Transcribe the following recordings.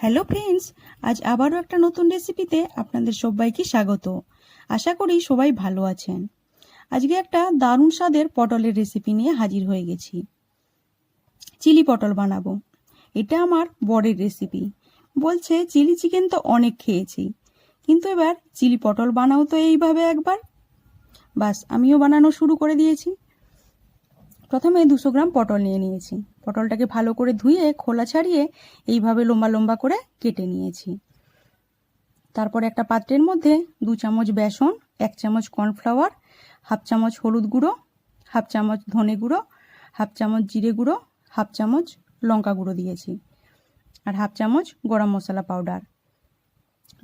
Hello friends, আজ আবারও একটা নতুন রেসিপিতে আপনাদের সবাইকে স্বাগত। আশা করি সবাই ভালো আছেন। আজকে একটা দারুণ স্বাদের পটলের রেসিপি নিয়ে হাজির হয়ে গেছি। চিলি পটল বানাবো। এটা আমার বরের রেসিপি। বলছে, চিলি চিকেন তো অনেক খেয়েছি। কিন্তু এবার চিলি পটল বানাও তো এইভাবে একবার। বাস, আমিও বানানো শুরু করে দিয়েছি। প্রথমে দুশো গ্রাম পটল নিয়ে নিয়েছি। পটলটাকে ভালো করে ধুয়ে, খোলা ছাড়িয়ে এইভাবে লম্বা লম্বা করে কেটে নিয়েছি। তারপর একটা পাত্রের মধ্যে দু চামচ বেসন, এক চামচ কর্নফ্লাওয়ার, হাফ চামচ হলুদ গুঁড়ো, হাফ চামচ ধনে গুঁড়ো, হাফ চামচ জিরে গুঁড়ো, হাফ চামচ লঙ্কা গুঁড়ো দিয়েছি আর হাফ চামচ গরম মশলা পাউডার।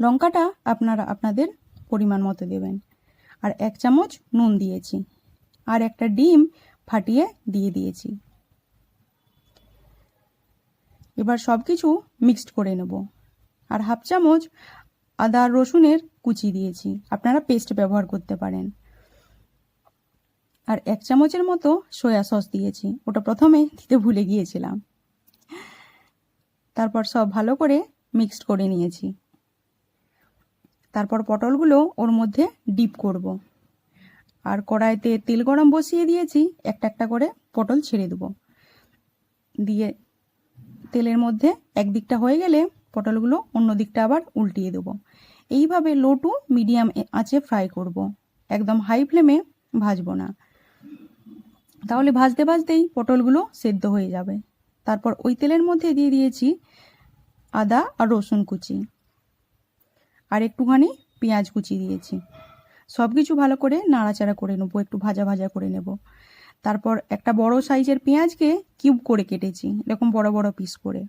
লঙ্কাটা আপনারা আপনাদের পরিমাণ মতো দেবেন। আর এক চামচ নুন দিয়েছি। আর একটা ডিম ফাটিয়ে দিয়ে দিয়েছি। এবার সব কিছু মিক্সড করে নেব। আর হাফ চামচ আদা রসুনের কুচি দিয়েছি। আপনারা পেস্ট ব্যবহার করতে পারেন। আর এক চামচের মতো সয়া সস দিয়েছি। ওটা প্রথমে দিতে ভুলে গিয়েছিলাম। তারপর সব ভালো করে মিক্সড করে নিয়েছি। তারপর পটলগুলো ওর মধ্যে ডিপ করব। আর কড়াইতে তেল গরম বসিয়ে দিয়েছি, একটা একটা করে পটল ছেড়ে দেবো। দিয়ে তেলের মধ্যে একদিকটা হয়ে গেলে পটলগুলো অন্য দিকটা আবার উল্টিয়ে দেবো। এইভাবে লো টু মিডিয়াম আঁচে ফ্রাই করব। একদম হাই ফ্লেমে ভাজবো না। তাহলে ভাজতে ভাজতেই পটলগুলো সেদ্ধ হয়ে যাবে। তারপর ওই তেলের মধ্যে দিয়ে দিয়েছি আদা আর রসুন কুচি। আর একটুখানি পেঁয়াজ কুচি দিয়েছি। সব কিছু ভালো করে নাড়াচাড়া করে নেব, একটু ভাজা ভাজা করে নেব। তারপর একটা বড় সাইজের পেঁয়াজকে কিউব করে কেটেছি, এরকম বড় বড় পিস করে।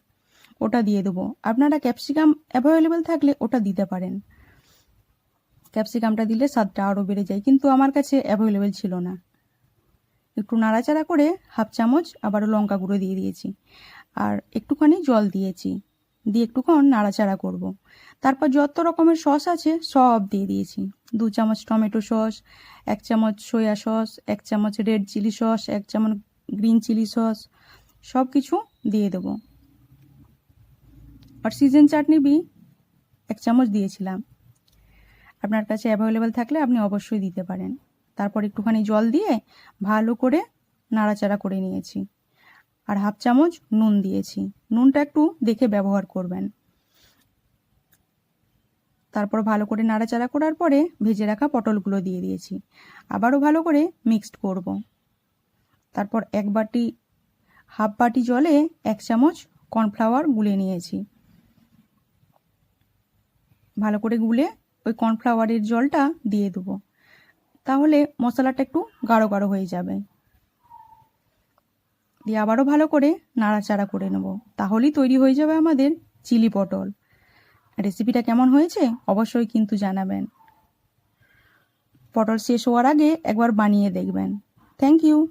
ওটা দিয়ে দেবো। আপনারা ক্যাপসিকাম অ্যাভেলেবেল থাকলে ওটা দিতে পারেন। ক্যাপসিকামটা দিলে স্বাদটা আরও বেড়ে যায়, কিন্তু আমার কাছে অ্যাভেলেবেল ছিল না। একটু নাড়াচাড়া করে হাফ চামচ আবারও লঙ্কা গুঁড়ো দিয়ে দিয়েছি। আর একটুখানি জল দিয়েছি। দিয়ে একটুক্ষণ নাড়াচাড়া করব। তারপর যত রকমের সস আছে, সব দিয়ে দিয়েছি। দু চামচ টমেটো সস, এক চামচ সয়া সস, এক চামচ রেড চিলি সস, এক চামচ গ্রিন চিলি সস সব কিছু দিয়ে দেবো। আর সিজন চাটনি বি এক চামচ দিয়েছিলাম। আপনার কাছে অ্যাভেলেবেল থাকলে আপনি অবশ্যই দিতে পারেন। তারপর একটুখানি জল দিয়ে ভালো করে নাড়াচাড়া করে নিয়েছি। আর হাফ চামচ নুন দিয়েছি। নুনটা একটু দেখে ব্যবহার করবেন। তারপর ভালো করে নাড়াচাড়া করার পরে ভেজে রাখা পটলগুলো দিয়ে দিয়েছি। আবারও ভালো করে মিক্সড করব। তারপর এক বাটি, হাফ বাটি জলে এক চামচ কর্নফ্লাওয়ার গুলে নিয়েছি। ভালো করে গুলে ওই কর্নফ্লাওয়ারের জলটা দিয়ে দেবো। তাহলে মশলাটা একটু গাঢ় গাঢ় হয়ে যাবে। দিয়ে আবারও ভালো করে নাড়াচাড়া করে নেব। তাহলেই তৈরি হয়ে যাবে আমাদের চিলি পটল। রেসিপিটা কেমন হয়েছে অবশ্যই কিন্তু জানাবেন। পটল শেষ হওয়ার আগে একবার বানিয়ে দেখবেন। Thank you.